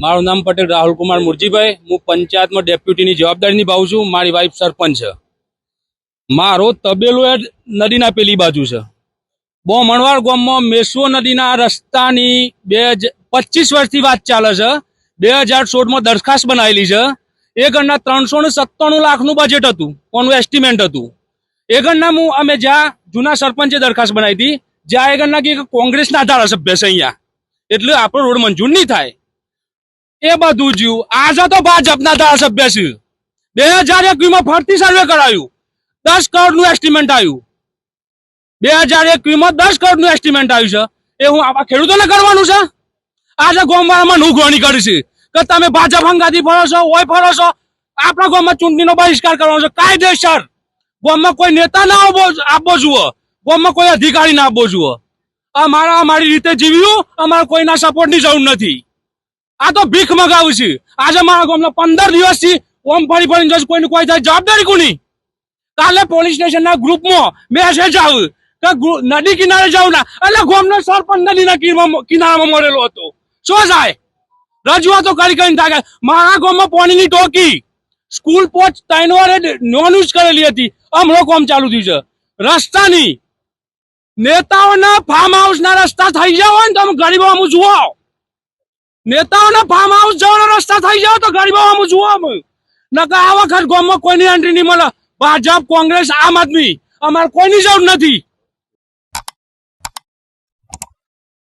મારું નામ પટેલ, રાહુલ કુમાર મુરજીભાઈ. હું પંચાયતમાં ડેપ્યુટીની જવાબદારી નિભાવું છું. મારી વાઈફ સરપંચ છે. મારો તબેલો એ નદીના પેલી બાજુ છે. બહુ મણવાર ગામમાં મેસવો નદીના રસ્તાની બે પચીસ વર્ષથી વાત ચાલે છે. બે હજાર સોળમાં દરખાસ્ત બનાવેલી છે. એ ગણના ત્રણસો ને સત્તાણું લાખનું બજેટ હતું. કોનું એસ્ટિમેટ હતું? એ ગણના હું, અમે જ્યાં જૂના સરપંચે દરખાસ્ત બનાવી હતી, જ્યાં એ ગણના કે કોંગ્રેસના ધારાસભ્ય છે અહીંયા. એટલે આપણો રોડ મંજૂર નહીં થાય. એ બધું જ્યું આજે તો ભાજપના ધારાસભ્ય છે. બે હજાર એકવીસમાં ફરતી સર્વે કરાયું. દસ કરોડનું એસ્ટિમેટ આવ્યું. બે હજાર એકવીસમાં દસ કરોડનું એસ્ટિમેટ આવ્યું છે. એ હું આવા ખેડૂતોને કરવાનું છે? આજે ગોમવાળામાં નુગવાની કરી છે કે તમે ભાજપ હંગાથી ફરો છો, ઓય ફરો છો? આપણા ગામમાં ચૂંટણીનો બહિષ્કાર કરવાનો છે. કાયદેસર ગામમાં કોઈ નેતા ના આપવો જુઓ. ગામમાં કોઈ અધિકારી ના આપવો જુઓ. અમારા અમારી રીતે જીવ્યું, અમારે કોઈના સપોર્ટની જરૂર નથી. આ તો ભીખ મગાવું છે. આજે મારા ગામના પંદર દિવસથી ઓમ ફરી ફરી જશે કોઈને કોઈ થાય, જવાબદારી કોની? કાલે પોલીસ સ્ટેશનના ગ્રુપમાં મેસેજ આવ્યું કે નદી કિનારે જાવ ના. એટલે ગામનો સરપંચ નદીના કિનારામાં મરેલો હતો. શું થાય? રજૂઆતો કરી કરીને થાય મારા ગામમાં પાણીની ટોકી. સ્કૂલ પોચ ત્રણ વારે નોન યુઝ કરેલી હતી. હમણાં કોમ ચાલુ થયું છે. રસ્તાની નેતાઓના ફાર્મ હાઉસના રસ્તા થઈ જાવ ને તમે ગરીબો અમુ જુઓ. નેતાઓના ફાર્મ હાઉસ જવાનો રસ્તા થઈ જાવ તો ગરીબો આમ જુઓ અમે નકા આ વખત ગામમાં કોઈની એન્ટ્રી નહીં મળે. ભાજપ, કોંગ્રેસ, આમ આદમી. અમારે કોઈની જરૂર નથી.